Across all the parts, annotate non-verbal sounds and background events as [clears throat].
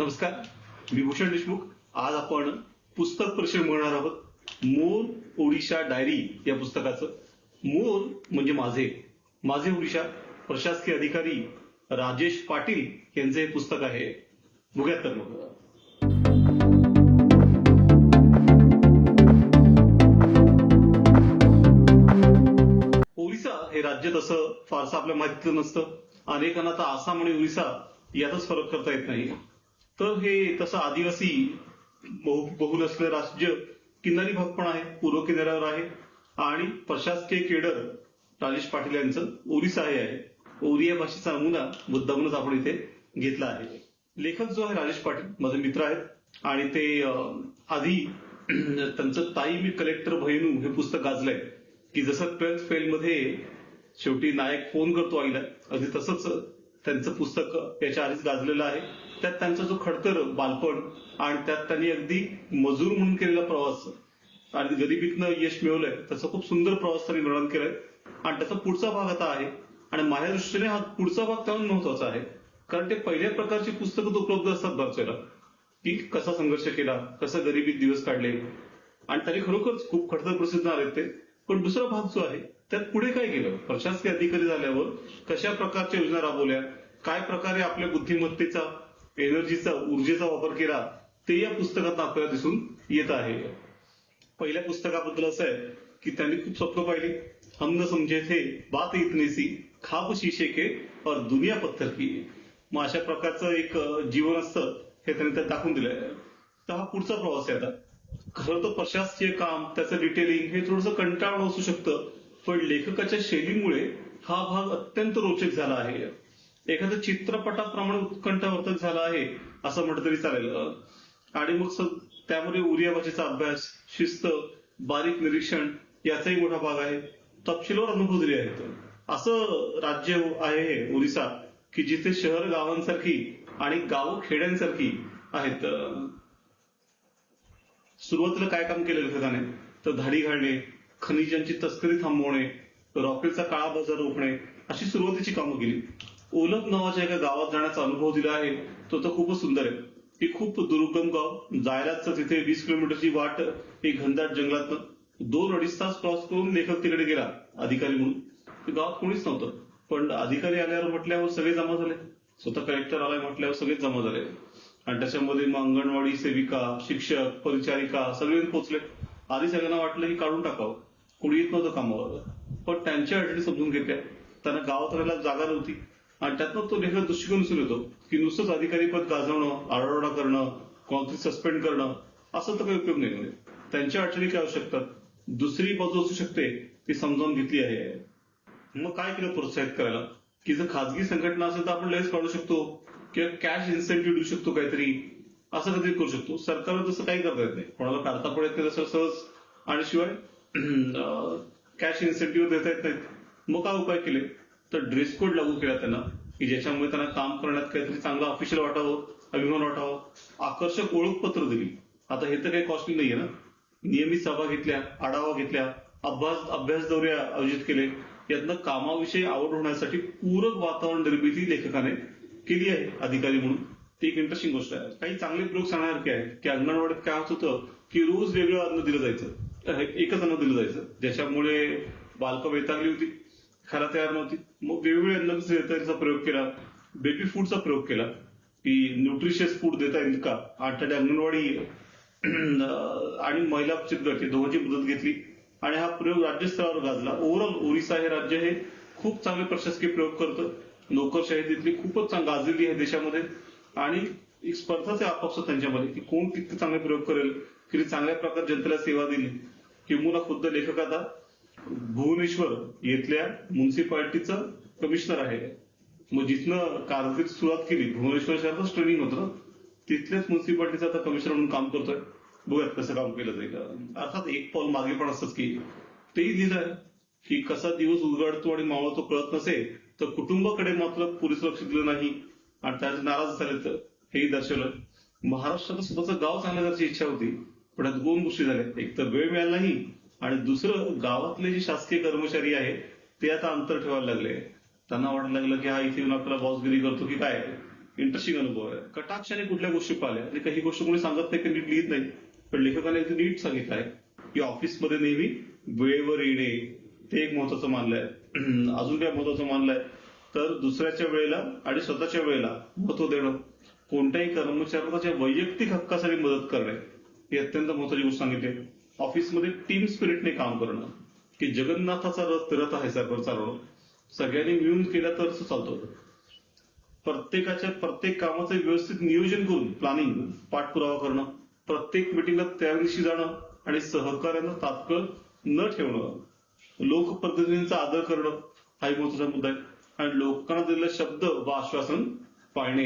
नमस्कार. मी भूषण देशमुख. आज आपण पुस्तक परिषद म्हणणार आहोत. मोर ओडिशा डायरी या पुस्तकाचं. मोर म्हणजे माझे. माझे ओडिशा प्रशासकीय अधिकारी राजेश पाटील यांचं हे पुस्तक आहे. बघूयात तर मग. ओरिसा हे राज्य तसं फारसं आपल्या माहितीतलं नसतं. अनेकांना तर आसाम आणि ओरिसा यातच फरक करता येत नाही. तर हे तसं आदिवासी बहु बहुल असलेलं राज्य किनारी भाग पण आहे पूर्व किनाऱ्यावर आहे. आणि प्रशासकीय केडर राजेश पाटील यांचं ओरिसा हे आहे. ओरिया भाषेचा नमुना मुद्दामूनच आपण इथे घेतला आहे. लेखक जो आहे राजेश पाटील माझे मित्र आहेत. आणि ते आधी [clears throat] त्यांचं ताई मी कलेक्टर बहिणू हे पुस्तक गाजलंय. की जसं ट्वेल्थ फेल मध्ये शेवटी नायक फोन करतो आईला अगदी तसंच त्यांचं पुस्तक याच्या आधीच गाजलेलं आहे. त्यात त्यांचा जो खडतर बालपण आणि त्यात त्यांनी अगदी मजूर म्हणून केलेला प्रवास आणि गरिबीतनं यश मिळवलंय त्याचा खूप सुंदर प्रवास त्यांनी वर्णन केलाय. आणि त्याचा पुढचा भाग आता आहे. आणि माझ्या दृष्टीने हा पुढचा भाग त्याहून महत्त्वाचा आहे. कारण ते पहिल्या प्रकारची पुस्तकं उपलब्ध असतात भागच्याला की कसा संघर्ष केला कसा गरिबीत दिवस काढले. आणि त्याने खरोखरच खूप खडतर प्रसिद्ध आले ते. पण दुसरा भाग जो आहे त्यात पुढे काय केलं प्रशासकीय अधिकारी झाल्यावर कशा प्रकारच्या योजना राबवल्या? काय प्रकारे आपल्या बुद्धिमत्तेचा एनर्जीचा ऊर्जेचा वापर केला ते या पुस्तकात आपल्याला दिसून येत आहे. पहिल्या पुस्तकाबद्दल असं आहे की त्यांनी खूप स्वप्न पाहिली. हम न समजे थे बात इतनी सी खाप शीशे के और दुनिया पत्थर की. मग अशा प्रकारचं एक जीवन असतं हे त्यांनी त्यात दाखवून दिलंय. तर हा पुढचा प्रवास आहे आता. खरं तर प्रशासकीय काम त्याचं डिटेलिंग हे थोडंसं कंटाळून असू शकतं पण लेखकाच्या शैलीमुळे हा भाग अत्यंत रोचक झाला आहे. एखाद्या चित्रपटाप्रमाणे उत्कंठावर्धक झाला आहे असं म्हटलं तरी चालेल. आणि मग त्यामध्ये उरिया भाषेचा अभ्यास शिस्त बारीक निरीक्षण याचाही मोठा भाग आहे. तपशीलवार अनुभव दिले आहेत. असं राज्य आहे हे ओरिसा की जिथे शहर गावांसारखी आणि गावं खेड्यांसारखी आहेत. सुरुवातीला काय काम केलं लेखकाने तर धाडी घालणे खनिजांची तस्करी थांबवणे रॉकेलचा काळा बाजार रोखणे अशी सुरुवातीची कामं केली. ओलप नावाच्या एका गावात जाण्याचा अनुभव दिला आहे. तो तर खूपच सुंदर आहे. हे खूप दुर्गम गाव. जायलाच तिथे वीस किलोमीटरची वाट एक घनदाट जंगलातनं दोन अडीच तास क्रॉस करून लेखक तिकडे गेला अधिकारी म्हणून. गावात कोणीच नव्हतं. पण अधिकारी आल्यावर म्हटल्यावर सगळे जमा झाले. स्वतः कलेक्टर आलाय म्हटल्यावर सगळेच जमा झाले. आणि त्याच्यामध्ये मग अंगणवाडी सेविका शिक्षक परिचारिका सगळे पोहोचले. आधी सगळ्यांना वाटलं की काढून टाकावं. कोणी येत नव्हतं कामावर. पण त्यांच्या अडचणी समजून घेतल्या. त्यांना गावात राहायला जागा नव्हती. आणि त्यातनं तो लेखक दृष्टिकोन दिसून येतो की नुसतंच अधिकारी पद गाजवणं आरडाओरडा करणं कॉन्क्रीट सस्पेंड करणं असं तर काही उपयोग नाही त्यांच्या अडचणी काय असू शकतात? दुसरी बाजू असू शकते ती समजावून घेतली आहे. मग काय केलं प्रोत्साहित करायला? की जर खाजगी संघटना असेल तर आपण लगेच काढू शकतो. किंवा कॅश इन्सेंटिव्ह देऊ शकतो काहीतरी. असं काहीतरी करू शकतो. सरकारला तसं काही करता येत नाही. कोणाला काढता पडत नाही तसं सहज. आणि शिवाय कॅश इन्सेंटिव्ह देता येत नाहीत. मग काय उपाय केले? तर ड्रेस कोड लागू केला त्यांना की ज्याच्यामुळे त्यांना काम करण्यात काहीतरी चांगलं ऑफिशियल वाटावं अभिमान वाटावं. आकर्षक ओळखपत्र दिली. आता हे तर काही कॉस्टली नाहीये ना. नियमित सभा घेतल्या आढावा घेतल्या अभ्यास अभ्यास दौरे आयोजित केले. यातनं कामाविषयी आवड होण्यासाठी पूरक वातावरण निर्मिती लेखकाने केली आहे अधिकारी म्हणून. ती एक इंटरेस्टिंग गोष्ट आहे. काही चांगले प्रयोग सांगण्यासारखे आहेत की अंगणवाडीत काय होत होतं की रोज वेगळं अन्न दिलं जायचं. एकच अन्न दिलं जायचं. ज्याच्यामुळे बालकं वैतागली होती. खायला तयार नव्हती. मग वेगवेगळे अन्नचा प्रयोग केला. बेबी फूडचा प्रयोग केला. की न्यूट्रिशियस फूड देता येईल का? आठवड्या अंगणवाडी आणि महिला बचत या दोघांची मदत घेतली. आणि हा प्रयोग राज्यस्तरावर गाजला. ओव्हरऑल ओरिसा हे राज्य हे खूप चांगले प्रशासकीय प्रयोग करतं. नोकरशाही तिथली खूपच चांग- गाजलेली आहे देशामध्ये. आणि एक स्पर्धाच आहे आपापसात त्यांच्यामध्ये की कोण किती चांगले प्रयोग करेल किती चांगल्या प्रकारे जनतेला सेवा दिली किंवा खुद्द लेखक आता भुवनेश्वर येथल्या म्युन्सिपाल्टीचा कमिशनर आहे. मग जिथनं कारकीर्द सुरुवात केली भुवनेश्वर शहरातच ट्रेनिंग होतं तिथल्याच म्युन्सिपाल्टीचा आता कमिशनर म्हणून काम करतोय. बघूयात कसं काम केलं जाईल. अर्थात एक पाऊल मागे पण असतात की तेही लिहिलंय की कसा दिवस उलगडतो आणि मावळतो कळत नसेल तर कुटुंबाकडे मात्र पुरेसं लक्ष दिलं नाही. आणि त्याचे नाराज झाले तर हेही दर्शवलं. महाराष्ट्रात स्वतःचं गाव सांगण्याची इच्छा होती पण यात दोन गोष्टी झाल्या. एक तर वेळ मिळाला नाही आणि दुसरं गावातले जे शासकीय कर्मचारी आहेत ते आता अंतर ठेवायला लागले. त्यांना वाटायला लागलं की हा इथे येऊन आपल्याला बॉसगिरी करतो की काय? इंटरेस्टिंग अनुभव आहे. कटाक्षाने कुठल्या गोष्टी पाहिल्या? आणि काही गोष्ट कोणी सांगत नाही की नीट लिहित नाही. पण लेखकाने इथे नीट सांगितलं आहे की ऑफिसमध्ये नेहमी वेळेवर येणे ते एक महत्वाचं मानलंय [clears throat] अजून काय महत्वाचं मानलंय तर दुसऱ्याच्या वेळेला आणि स्वतःच्या वेळेला महत्त्व देणं. कोणत्याही कर्मचाऱ्याला त्याच्या वैयक्तिक हक्कासाठी मदत करणे. ही अत्यंत महत्वाची गोष्ट सांगितली. ऑफिसमध्ये टीम स्पिरिटने काम करणं की जगन्नाथाचा रथ फिरत आहे सरकार चालवणं सगळ्यांनी मिळून केला तरच चालतो. प्रत्येकाच्या प्रत्येक कामाचं व्यवस्थित नियोजन करून प्लॅनिंग पाठपुरावा करणं प्रत्येक मिटिंगला त्या दिवशी जाणं आणि सहकार्यांना तात्काळ न ठेवणं लोकप्रतिनिधींचा आदर करणं हाही महत्त्वाचा मुद्दा आहे. आणि लोकांना दिलेला शब्द व आश्वासन पाळणे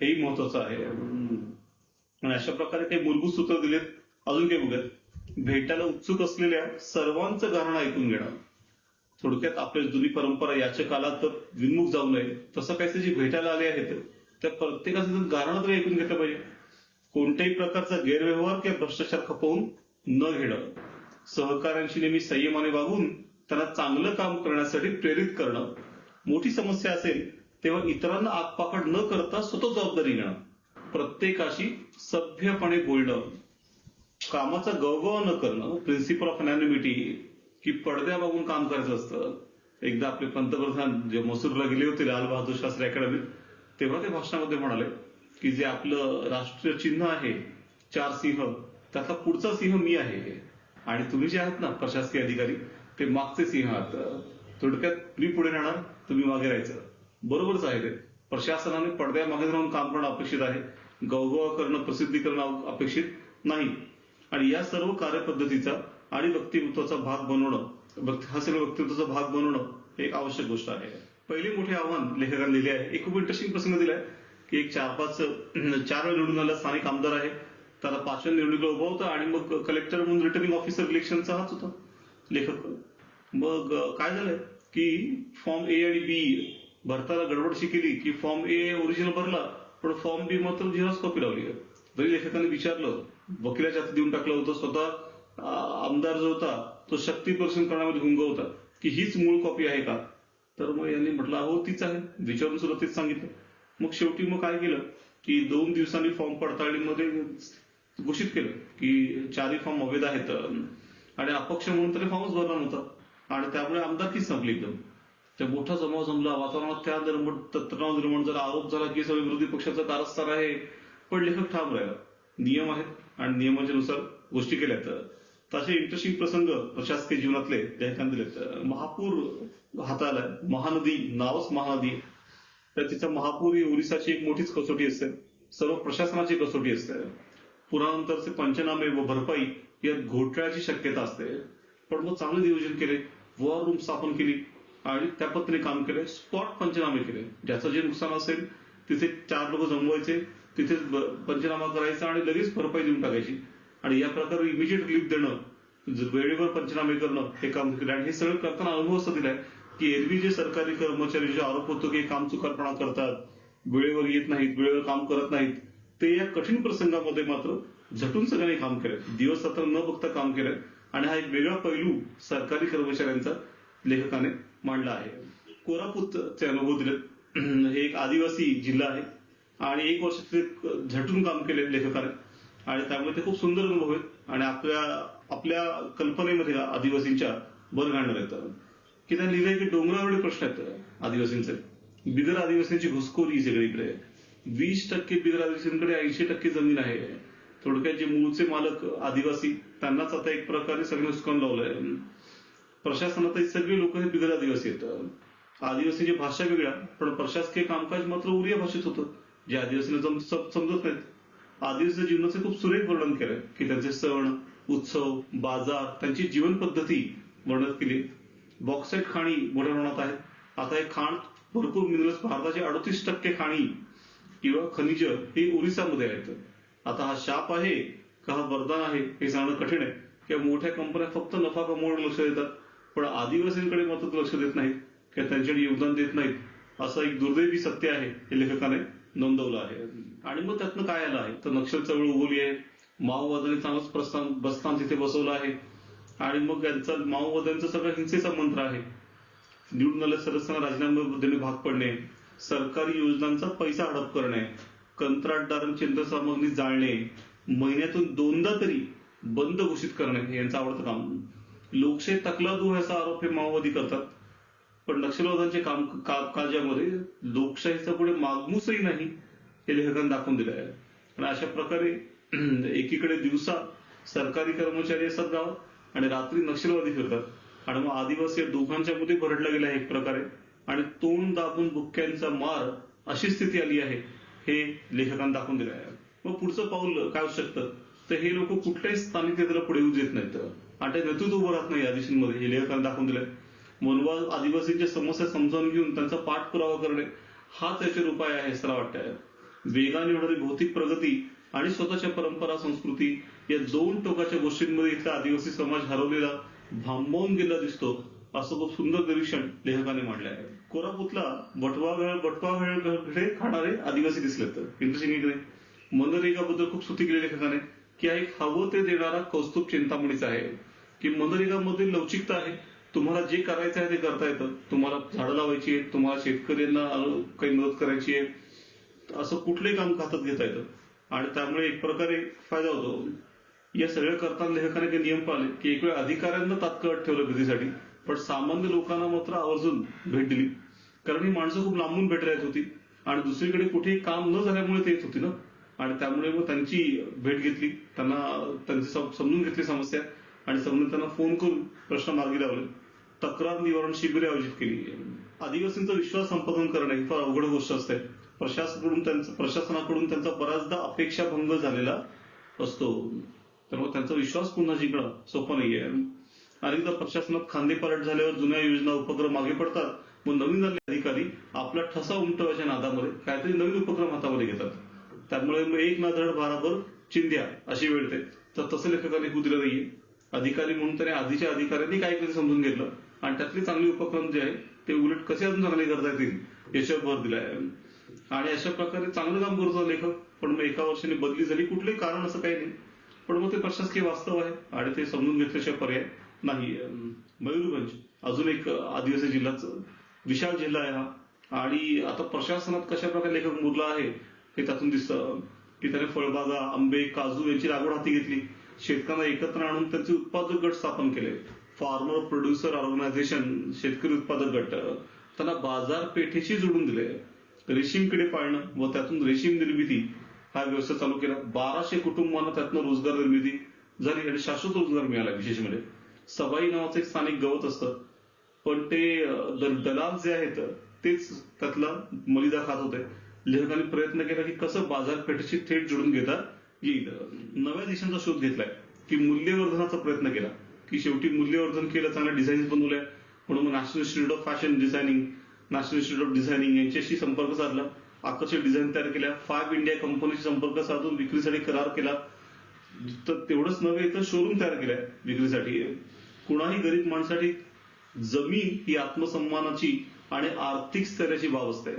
हेही महत्वाचं आहे. आणि अशा प्रकारे काही मूलभूत सूत्र दिलेत. अजून काही बघत भेटायला उत्सुक असलेल्या सर्वांचं गाणं ऐकून घेणं. थोडक्यात आपली जुनी परंपरा याच्या काळात तर विन्मुख जाऊ नये तसं काही जे भेटायला आले आहेत त्या प्रत्येकाचं गाणं तरी ऐकून घेतलं पाहिजे. कोणत्याही प्रकारचा गैरव्यवहार किंवा भ्रष्टाचार खपवून न घेणं. सहकाऱ्यांशी नेहमी संयमाने वागून त्यांना चांगलं काम करण्यासाठी प्रेरित करणं. मोठी समस्या असेल तेव्हा इतरांना आगपाखड न करता स्वतः जबाबदारी घेणं. प्रत्येकाशी सभ्यपणे बोलणं. कामाचा गवगव न करणं प्रिन्सिपल ऑफ अनॅनिमिटी की पडद्या बघून काम करायचं असतं. एकदा आपले पंतप्रधान जे मसूरला गेले होते लाल बहादूर शास्त्री अकॅडमीत तेव्हा ते भाषणामध्ये म्हणाले की जे आपलं राष्ट्रीय चिन्ह आहे चार सिंह त्यातला पुढचा सिंह मी आहे. आणि तुम्ही जे आहात ना प्रशासकीय अधिकारी ते मागचे सिंह आहात. थोडक्यात मी पुढे राहणार तुम्ही मागे राहायचं. बरोबरच आहे ते. प्रशासनाने पडद्या मागे राहून काम करणं अपेक्षित आहे. गवगव करणं प्रसिद्धी करणं अपेक्षित नाही. आणि या सर्व कार्यपद्धतीचा आणि व्यक्तिमत्वाचा भाग बनवणं हा सर्व व्यक्तिमत्वाचा भाग बनवणं एक आवश्यक गोष्ट आहे. पहिले मोठे आव्हान लेखकांनी लिहिले आहे. एक खूप इंटरेस्टिंग प्रसंग दिलाय की एक चार पाच चार वेळ निवडून आला स्थानिक आमदार आहे. त्याला पाचव्या निवडणुकीला उभा होता आणि मग कलेक्टर म्हणून रिटर्निंग ऑफिसर इलेक्शनचा हाच होता लेखक. मग काय झालंय की फॉर्म ए आणि बी भरताना गडबडशी केली की फॉर्म ए ओरिजिनल भरला पण फॉर्म बी मात्र झेरॉक्स कॉपी लावली. जरी लेखकाने विचारलं वकिलाच्या हाती देऊन टाकलं होतं स्वतः. आमदार जो होता तो शक्ती प्रदर्शन करण्यामध्ये गुंग होता. की हीच मूळ कॉपी आहे का? तर मग यांनी म्हटलं हो तीच आहे. विचारून सुद्धा तेच सांगितलं. मग शेवटी मग काय केलं? की दोन दिवसांनी फॉर्म पडताळणीमध्ये घोषित केलं की चारही फॉर्म अवैध आहेत. आणि अपक्ष म्हणून तरी फॉर्मच भरला नव्हता. आणि त्यामुळे आमदारकीच संपली एकदम. त्या मोठा जमाव जमला. वातावरणात त्या तणाव निर्माण झाला आरोप झाला की सगळे विरोधी पक्षाचा कारस्थान आहे पण लेखक ठाम राहिला. नियम आहेत. आणि नियमाच्या नुसार गोष्टी तर. तसे इंटरेस्टिंग प्रसंग प्रशासकीय जीवनातले लेखकांनी दिलेत. महापूर हाताला महानदी नावच महानदी. तर तिचा महापूर ही ओरिसाची एक मोठीच कसोटी असते. सर्व प्रशासनाची कसोटी असते. पुरानंतरचे पंचनामे व भरपाई यात घोटाळ्याची शक्यता असते. पण मग चांगले नियोजन केले वॉर रूम स्थापन केली आणि त्या पद्धतीने काम केले स्पॉट पंचनामे केले. ज्याचं जे नुकसान असेल तिथे चार लोक जमवायचे तिथेच पंचनामा करायचा आणि लगेच भरपाई देऊन टाकायची. आणि या प्रकारे इमिजिएट रिलीफ देणं वेळेवर पंचनामे करणं हे काम केलं आणि हे सगळं करताना अनुभव असं दिलाय की एरवी जे सरकारी कर्मचारी जे आरोप होतो की काम चुकारपणा करतात वेळेवर येत नाहीत वेळेवर काम करत नाहीत ते या कठीण प्रसंगामध्ये मात्र झटून सगळ्यांनी काम केलं दिवस रात्र न बघता काम केलं आणि हा एक वेगळा पैलू सरकारी कर्मचाऱ्यांचा लेखकाने मांडला आहे. कोरापूरचे अनुभव दिलेत. [clears throat] हे एक आदिवासी जिल्हा आहे. आणि एक वर्ष तिथे झटून काम केले लेखकाने. आणि त्यामुळे ते खूप सुंदर अनुभव आहेत. आणि आपल्या आपल्या कल्पनेमध्ये आदिवासींच्या बर घालणार आहेत. की त्या लिहिलंय की डोंगरावरील प्रश्न आहेत आदिवासींचे. बिगर आदिवासींची घुसखोरी सगळीकडे वीस टक्के बिगर आदिवासींकडे ऐंशी टक्के जमीन आहे. थोडक्यात जे मूळचे मालक आदिवासी त्यांनाच आता एक प्रकारे सगळं हुसकावून लावलंय. प्रशासनातही सगळे लोक हे बिगर आदिवासी आहेत. आदिवासींची भाषा वेगळ्या पण प्रशासकीय कामकाज मात्र उरिया भाषेत होतं जे आदिवासींना समजत नाहीत. आदिवासी जीवनाचे खूप सुरेख वर्णन केलंय की त्यांचे सण उत्सव बाजार त्यांची जीवन पद्धती वर्णन केली. बॉक्साईट खाणी मोठ्या प्रमाणात आहेत आता हे खाण भरपूर मिनरल्स भारताचे अडतीस टक्के खाणी किंवा खनिज हे ओरिसामध्ये आहेत. आता हा शाप आहे का हा वरदान आहे हे सांगणं कठीण आहे. किंवा मोठ्या कंपन्या फक्त नफा कमवण्यावर लक्ष देतात पण आदिवासींकडे मात्र लक्ष देत नाहीत. किंवा त्यांच्याकडे योगदान देत नाहीत असं एक दुर्दैवी सत्य आहे हे लेखकाने नोंदवलं आहे. आणि मग त्यातनं काय आलं आहे? तर नक्षल चळवळ उगवली आहे माओवाद्यांनी चांगलंच प्रस्थान बसस्थान तिथे बसवलं आहे. आणि मग त्यांचा माओवाद्यांचा सगळा हिंसेचा मंत्र आहे. निवडून आल्या सदस्यांना राजीनाम्याबद्दल भाग पडणे सरकारी योजनांचा पैसा हडप करणे कंत्राटदारांची यंत्रसामग्री जाळणे महिन्यातून दोनदा तरी बंद घोषित करणे हे यांचं आवडतं काम. लोकशाही तकलादू याचा आरोप हे माओवादी करतात. पण नक्षलवादाचे काम कामकाजामध्ये लोकशाहीचा पुढे मागमूसही नाही हे लेखकांनी दाखवून दिलं आहे. आणि अशा प्रकारे [clears throat] एकीकडे दिवसा सरकारी कर्मचारी असतात गावात आणि रात्री नक्षलवादी फिरतात. आणि मग आदिवासी दोघांच्या मध्ये भरडला गेला आहे एक प्रकारे. आणि तोंड दाबून बुक्क्यांचा मार अशी स्थिती आली आहे हे लेखकांनी दाखवून दिलं आहे. मग पुढचं पाऊल काय असू शकतं? तर हे लोक कुठल्याही स्थानिक पुढे येऊ देत नाहीत. आणि ते नेतृत्व उभं राहत नाही आदिशींमध्ये हे लेखकांनी दाखवून दिलंय मनवा आदिवासींच्या समस्या समजावून घेऊन त्यांचा पाठपुरावा करणे हाच याचे उपाय आहे असं वाटतंय. वेगाने होणारी भौतिक प्रगती आणि स्वतःच्या परंपरा संस्कृती या दोन टोकाच्या गोष्टींमध्ये इथला आदिवासी समाज हरवलेला भांबवून गेला दिसतो असं खूप सुंदर निरीक्षण लेखकाने मांडलं आहे कोरापूतला बटवा वेळ बटवा वेळ खाणारे आदिवासी दिसले तर. इंटरेस्टिंग इकडे. मनरेगाबद्दल खूप स्तुती केली लेखकाने की हा एक हवं ते देणारा कौस्तुभ चिंतामणीचा आहे की मनरेगामध्ये लवचिकता आहे तुम्हाला जे करायचं आहे ते करता येतं. तुम्हाला झाडं लावायची आहेत तुम्हाला शेतकऱ्यांना काही मदत करायची आहे. असं कुठलंही काम हातात घेता येतं. आणि त्यामुळे एक प्रकारे फायदा होतो. या सगळं करताना लेखकाने काही नियम पाळले की एक वेळ अधिकाऱ्यांना तात्काळ ठेवलं भेटीसाठी पण सामान्य लोकांना मात्र आवर्जून भेट दिली. कारण ही माणसं खूप लांबून भेटायला येत होती आणि दुसरीकडे कुठेही काम न झाल्यामुळे ते येत होती ना. आणि त्यामुळे मग त्यांची भेट घेतली त्यांना त्यांची समजून घेतली समस्या. आणि संबंधितांना त्यांना फोन करून प्रश्न मार्गी लावले. तक्रार निवारण शिबिरे आयोजित केली. आदिवासींचा विश्वास संपादन करणे ही फार अवघड गोष्ट असते. प्रशासनाकडून त्यांचा प्रशासनाकडून त्यांचा बऱ्याचदा अपेक्षा भंग झालेला असतो. त्यामुळे त्यांचा विश्वास पुन्हा जिंकणं सोपं नाहीये. अनेकदा प्रशासनात खांदेपालट झाल्यावर जुन्या योजना उपक्रम मागे पडतात. मग नवीन आलेले अधिकारी आपला ठसा उमटवायच्या नादामध्ये काहीतरी नवीन उपक्रम हातामध्ये घेतात. त्यामुळे एक ना धड भाराभर चिंध्या अशी वेळ तर तसं लेखकाने होऊ दिलं नाहीये. अधिकारी म्हणून त्याने आधीच्या अधिकाऱ्यांनी काही समजून घेतलं. आणि त्यातले चांगले उपक्रम जे आहे ते उलट कसे अजून चांगले करता येतील याच्यावर भर दिलाय. आणि अशा प्रकारे चांगलं काम करतो लेखक पण मग एका वर्षाने बदली झाली कुठलंही कारण असं काही नाही. पण मग ते प्रशासकीय वास्तव आहे आणि ते समजून घेतल्याशिवाय पर्याय नाही मयूरभंज अजून एक आदिवासी जिल्हाच विशाल जिल्हा आहे हा. आणि आता प्रशासनात कशा प्रकारे लेखक मुरला आहे हे त्यातून दिसतं. की त्याने फळबागा आंबे काजू यांची लागवड हाती घेतली. शेतकऱ्यांना एकत्र आणून त्यांचे उत्पादक गट स्थापन केले. फार्मर प्रोड्युसर ऑर्गनायझेशन शेतकरी उत्पादक गट त्यांना बाजारपेठेशी जोडून दिले. रेशीम किडे पाळणं व त्यातून रेशीम निर्मिती हा व्यवसाय चालू केला. बाराशे कुटुंबांना त्यातनं रोजगार निर्मिती झाली आणि शाश्वत रोजगार मिळाला विशेष म्हणजे सबाई नावाचं एक स्थानिक गवत असतं. पण ते दलाल जे आहेत तेच त्यातला मलिदा खात होते. लेखकांनी प्रयत्न केला की कसं बाजारपेठेशी थेट जोडून घेतात. येईल. नव्या दिशांचा शोध घेतलाय की मूल्यवर्धनाचा प्रयत्न केला. की शेवटी मूल्यवर्धन केलं चांगल्या डिझाईन्स बनवल्या. म्हणून मग national institute of fashion designing national institute of designing यांच्याशी संपर्क साधला. आकर्षक डिझाईन तयार केल्या. फाईव्ह इंडिया कंपनीशी संपर्क साधून विक्रीसाठी करार केला. तर तेवढंच नव्हे तर शोरूम तयार केलाय विक्रीसाठी. कुणाही गरीब माणसाठी जमीन ही आत्मसन्मानाची आणि आर्थिक स्थैर्याची बाब असते.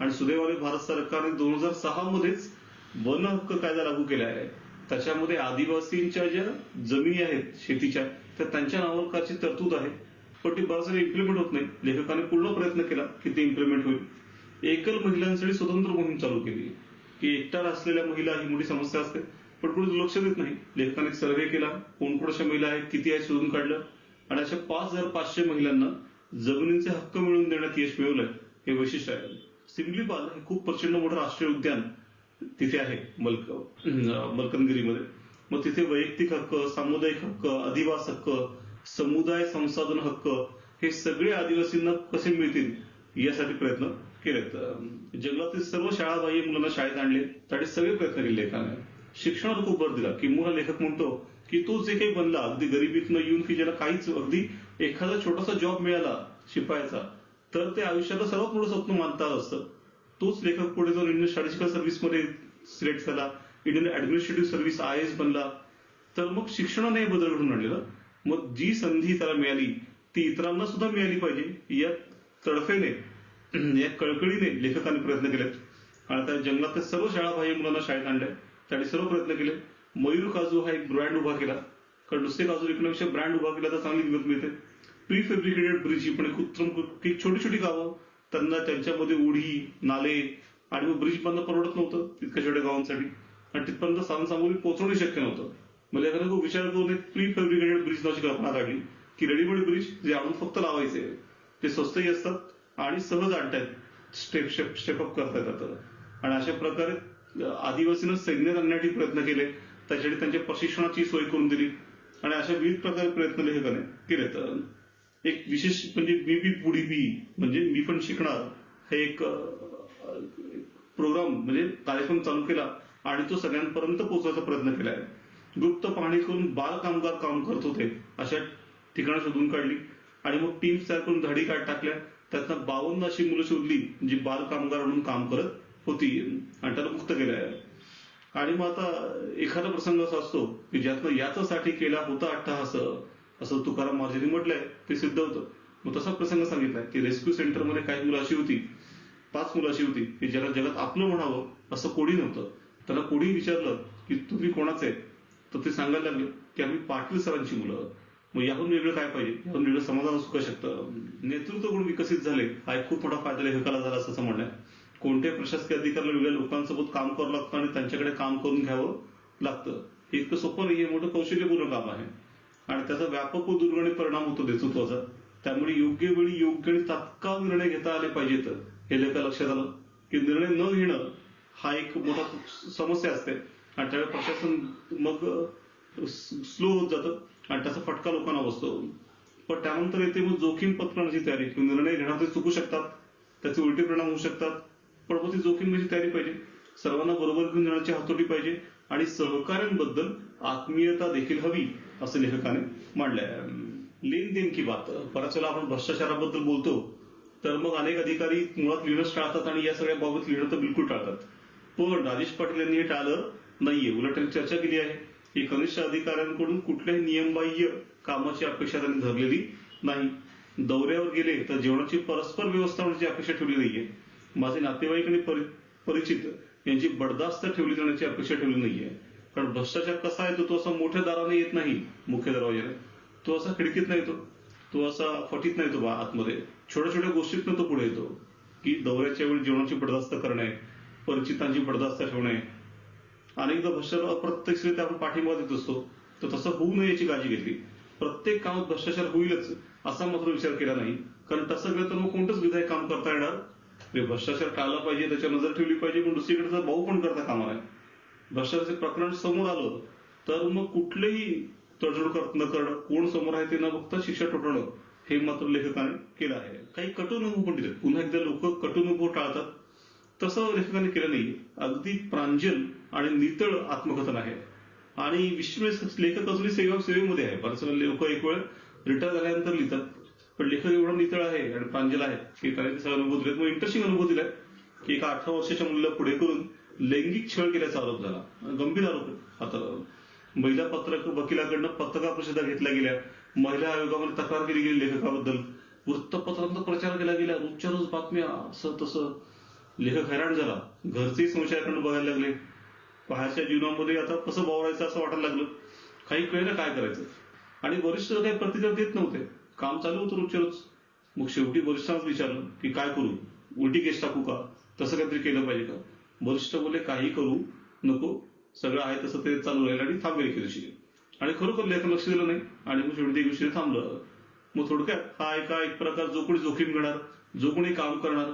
आणि सुदैवाने भारत सरकारने दोन हजार सहा मध्येच वन हक्क कायदा लागू केला आहे? त्याच्यामध्ये आदिवासींच्या ज्या जमिनी आहेत शेतीच्या त्या त्यांच्या नावाची तरतूद आहे. पण ती बराच इम्प्लिमेंट होत नाही. लेखकाने पूर्ण प्रयत्न केला की ते इम्प्लिमेंट होईल. एकल महिलांसाठी स्वतंत्र मोहीम चालू केली. की एकट्या असलेल्या महिला ही मोठी समस्या असते. पण कुणी लक्ष देत नाही. लेखकाने सर्व्हे केला. कोण कोण महिला आहेत किती आहेत शोधून काढलं. आणि अशा पाच हजार पाचशे महिलांना जमिनीचे हक्क मिळवून देण्यात यश मिळवलंय हे वैशिष्ट्य आहे. सिमलीपाल हे खूप प्रचंड मोठं राष्ट्रीय उद्यान. तिथे आहे मलक मलकनगिरीमध्ये. मग तिथे वैयक्तिक हक्क सामुदायिक हक्क अधिवास हक्क समुदाय संसाधन हक्क हे सगळे आदिवासींना कसे मिळतील यासाठी प्रयत्न केलेत. जंगलातील सर्व शाळाबाह्य मुलांना शाळेत आणले. त्यासाठी सगळे प्रयत्न केले लेखाने. शिक्षणावर खूप भर दिला. किंवा लेखक म्हणतो की तो जे काही बनला अगदी गरिबीतनं येऊन की ज्याला काहीच अगदी एखादा छोटासा जॉब मिळाला शिपायाचा तर ते आयुष्याला सर्वात मोठं स्वप्न मानता असतं. तोच लेखक पुढे जाऊन इंडियन स्टॅटिस्टिकल सर्व्हिसमध्ये सिलेक्ट झाला. Indian administrative service I S बनला. तर मग शिक्षणाने बदल घडून आणलेला. मग जी संधी त्याला मिळाली ती इतरांना सुद्धा मिळाली पाहिजे या तडफेने या कळकळीने लेखकाने प्रयत्न केलेत. आणि त्या जंगलातल्या सर्व शाळाबाह्य मुलांना शाळेत आणल्या. त्याने सर्व प्रयत्न केले. मयूर काजू हा एक ब्रँड उभा केला. कारण नुसते काजू विकण्यापेक्षा ब्रँड उभा केला तर चांगली किंमत मिळते. प्री फेब्रिकेटेड ब्रिज ही पण एक उत्तम छोटी छोटी गावं. त्यांना त्यांच्यामध्ये उडी नाले आणि मग ब्रिज बंद परवडत नव्हतं तितक्या छोट्या गावांसाठी. आणि तिथपर्यंत साधनसामुग्री पोहोचवणे शक्य नव्हतं. म्हणजे एखादा खूप विचार करून एक प्री फॅब्रिकेटेड ब्रिज नावाची कल्पना काढली की रेडीमेड ब्रिज जे आपण फक्त लावायचे ते स्वस्तही असतात आणि सहज आणतायत स्टेप स्टेप स्टेप अप करता येतात आणि अशा प्रकारे आदिवासीनं सैन्य आणण्यासाठी प्रयत्न केले. त्यासाठी त्यांच्या प्रशिक्षणाची सोय करून दिली. आणि अशा विविध प्रकारे प्रयत्न लेखकाने केले. तर एक विशेष म्हणजे मी बी पुढी बी म्हणजे मी पण शिकणार. हे एक प्रोग्राम म्हणजे कार्यक्रम चालू केला आणि तो सगळ्यांपर्यंत पोहोचवायचा प्रयत्न केला आहे. गुप्त पाहणी करून बाल कामगार काम करत होते अशा ठिकाणं शोधून काढली. आणि मग टीम तयार करून धाडी काढ टाकल्या. त्यातनं बावन्न अशी मुलं शोधली जी बाल कामगार म्हणून काम करत होती आणि त्याला मुक्त केलं आहे. आणि मग आता एखादा प्रसंग असा असतो की ज्यातनं याच्यासाठी केला होता अट्टहास असं तुकाराम महाराजांनी म्हटलंय ते सिद्ध होतं. मग तसा प्रसंग सांगितलाय की रेस्क्यू सेंटरमध्ये काही मुलं अशी होती पाच मुलं अशी होती की ज्याला जगात आपलं म्हणावं असं कोणी नव्हतं. त्याला कोणी विचारलं की तुम्ही कोणाचे आहे तर ते सांगायला लागले की आम्ही पाटील सरांची मुलं. मग याहून वेगळं काय पाहिजे? याहून वेगळं समाधान असू शकतं? नेतृत्व गुण विकसित झाले. हा एक खूप मोठा फायदा लेखकाला झाला असं म्हणणं आहे. कोणत्याही प्रशासकीय अधिकाऱ्याला वेगळ्या लोकांसोबत काम करावं लागतं आणि त्यांच्याकडे काम करून घ्यावं लागतं. इतकं सोपं नाही हे मोठं कौशल्यपूर्ण काम आहे. आणि त्याचा व्यापक व दुर्गणी परिणाम होतो नेतृत्वाचा. त्यामुळे योग्य वेळी योग्य आणि तात्काळ निर्णय घेता आले पाहिजेत हे लेखा लक्षात आलं. की निर्णय न घेणं हा एक मोठा समस्या असते. आणि त्यावेळी प्रशासन मग स्लो होत जातं आणि त्याचा फटका लोकांना बसतो. पण त्यानंतर येते मग जोखीम पत्करण्याची तयारी किंवा निर्णय घेणार ते चुकू शकतात. त्याचे उलटे परिणाम होऊ शकतात. पण मग ती जोखीम तयारी पाहिजे. सर्वांना बरोबर घेऊन जाण्याची हातोटी पाहिजे. आणि सहकार्यांबद्दल आत्मीयता देखील हवी. असं लेखकाने मांडलंय लेन देन की बात. बऱ्याच वेळेला आपण भ्रष्टाचाराबद्दल बोलतो तर मग अनेक अधिकारी मुळात लिहिणंच टाळतात आणि या सगळ्या बाबत लिहिणं तर बिलकुल टाळतात. पण राजेश पाटील यांनी हे टाळलं नाहीये. उलट त्यांनी चर्चा केली आहे. की कनिष्ठ अधिकाऱ्यांकडून कुठल्याही नियमबाह्य कामाची अपेक्षा त्यांनी धरलेली नाही. दौऱ्यावर गेले तर जेवणाची परस्पर व्यवस्था होण्याची अपेक्षा ठेवली नाहीये. माझे नातेवाईक आणि परिचित यांची बडदास्त ठेवली जाण्याची अपेक्षा ठेवली नाहीये. कारण भ्रष्टाचार कसा येतो तो असा मोठ्या दाराने येत नाही मुख्य दरवाज्याने. तो असा खिडकीत नाही येतो. तो असा फटीत नाही येतो आतमध्ये. छोट्या छोट्या गोष्टीतनं तो पुढे येतो. की दौऱ्याच्या वेळी जेवणाची बडदास्त करणे परिचितांची बडदास्त ठेवणे. अनेकदा भ्रष्टाचार अप्रत्यक्षरित्या आपण पाठिंबा देत असतो. तर तसं होऊ नये याची काळजी घेतली. प्रत्येक कामात भ्रष्टाचार होईलच असा मात्र विचार केला नाही. कारण तसं केलं तर मग कोणतंच विधायक काम करता येणार? म्हणजे भ्रष्टाचार टाळला पाहिजे त्याच्या नजर ठेवली पाहिजे पण दुसरीकडे भाऊ पण करता कामा आहे भ्रष्टाचाराचे प्रकरण समोर आलं तर मग कुठलेही तडजोड न करणं कोण समोर आहे ते न बघता शिक्षा ठोठवणं हे मात्र लेखकाने केलं आहे. काही कटू अनुभव पण दिले पुन्हा एकदा लोक कटू अनुभव टाळतात. तसं लेखकाने केलं नाही. अगदी प्रांजल आणि नितळ आत्मकथन आहे. आणि विश्व लेखक अजूनही सेवा सेवेमध्ये आहे. बरेच लोक एक वेळ रिटायर झाल्यानंतर लिहितात. पण लेखक एवढा नितळ आहे आणि प्रांजल आहे की त्याने सगळं अनुभव दिलेत. मग इंटरेस्टिंग अनुभव दिलाय की एका अठरा वर्षाच्या मुलीला पुढे करून लैंगिक छळ केल्याचा आरोप झाला. गंभीर आरोप आता महिला पत्रक वकिलाकडनं पत्रकार परिषदा घेतल्या गेल्या. महिला आयोगामध्ये तक्रार केली गेली लेखकाबद्दल. वृत्तपत्रांचा प्रचार केला गेला. रोजच्या रोज बातम्या असं तसं. लेखक हैराण झाला. घरचेही संशयाकडनं बघायला लागले. बाहेरच्या जीवनामध्ये आता कसं वावरायचं असं वाटायला लागलं. काही कळलं काय करायचं. आणि वरिष्ठ काही प्रतिक्रिया देत नव्हते. काम चालू होतं रोजच्या रोज. मग शेवटी वरिष्ठांच विचारलं की काय करू? उलटी केस टाकू का? तसं काहीतरी केलं पाहिजे का? वरिष्ठ बोलले काही करू नको. सगळं आहे तसं ते चालू राहील आणि थांबेल एके दिवशी. आणि खरोखर लेखन लक्ष दिलं नाही आणि मग शेवटी एक दिवशी थांबलं. मग थोडक्यात हा एका एक प्रकार जो कोणी जोखीम घेणार जो कोणी काम करणार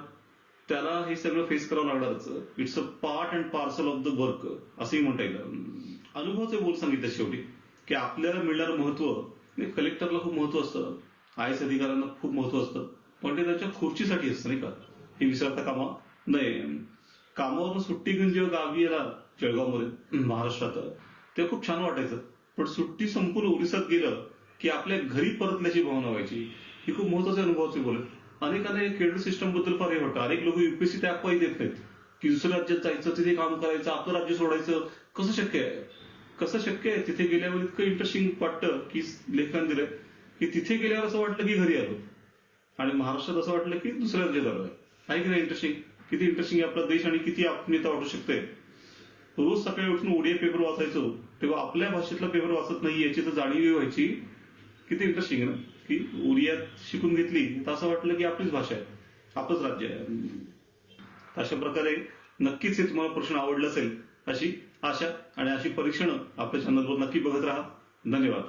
त्याला हे सगळं फेस करावं लागणारच. It's a part and parcel of the work असंही म्हणता येईल. अनुभवाचे बोल सांगितलं शेवटी की आपल्याला मिळणारं महत्त्व कलेक्टरला खूप महत्त्व असतं. आय एस अधिकाऱ्यांना खूप महत्त्व असतं. पण ते त्याच्या खुर्चीसाठी असतं नाही का? हे विसरता कामा नये. कामावरून सुट्टी घेऊन जेव्हा गावी याला जळगावमध्ये महाराष्ट्रात ते खूप छान वाटायचं. पण सुट्टी संपूर्ण ओरिसात गेलं की आपल्या घरी परतल्याची भावना व्हायची. ही खूप महत्त्वाचे अनुभवाचे बोल. अनेकांना क्रेडिट सिस्टमबद्दल फार हे वाटतं. अनेक लोक युपीएससी त्या अप्पाही देत नाहीत. की दुसऱ्या राज्यात जायचं तिथे काम करायचं आपलं राज्य सोडायचं. कसं शक्य आहे? कसं शक्य आहे? तिथे गेल्यावर इतकं इंटरेस्टिंग वाटतं की लेखन दिलंय. की तिथे गेल्यावर असं वाटलं की घरी आलो. आणि महाराष्ट्रात असं वाटलं की दुसऱ्या राज्यात आलोय. आहे की नाही इंटरेस्टिंग किती इंटरेस्टिंग आहे आपला देश आणि किती आत्मीयता वाटू शकते रोज सकाळी उठून ओडिया पेपर वाचायचो तेव्हा आपल्या भाषेतला पेपर वाचत नाही याची तर जाणीव व्हायची. किती इंटरेस्टिंग आहे ना? की ओरियात शिकून घेतली तर असं वाटलं की आपलीच भाषा आहे आपलंच राज्य आहे. अशा प्रकारे नक्कीच हे तुम्हाला प्रश्न आवडला असेल अशी आशा आणि अशी परीक्षणं आपल्या चॅनलवर नक्की बघत राहा. धन्यवाद.